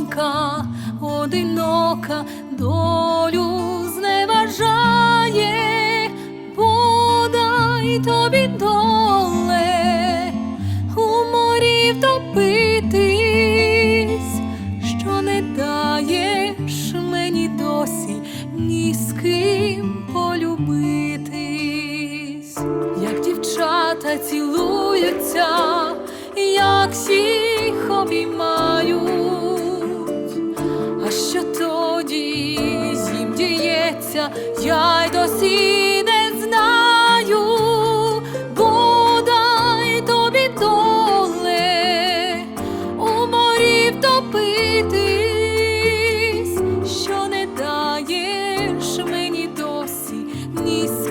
донька одинока долю зневажає, подай тобі доле у морі втопитись, що не даєш мені досі ні з ким полюбитись, як дівчата цілуються, як всіх обіймають що тоді з ним діється, я й досі не знаю, бодай тобі доле у втопитись, що не даєш мені досі ні.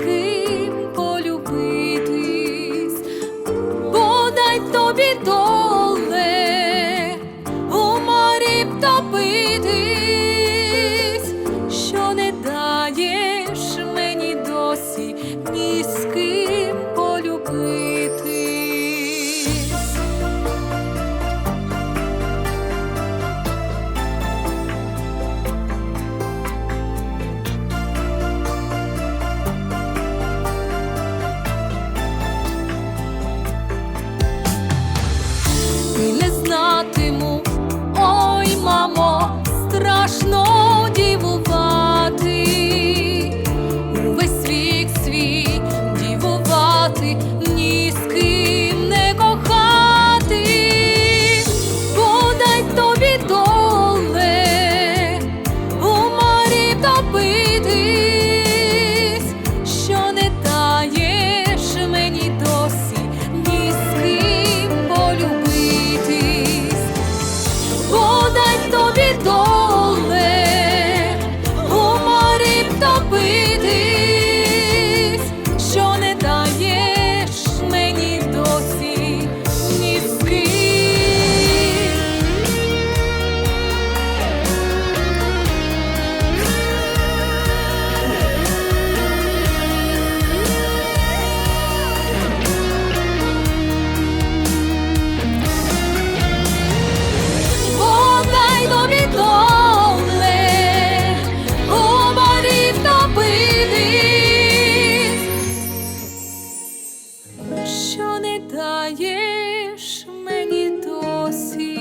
даєш мені досі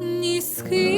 ні з ким.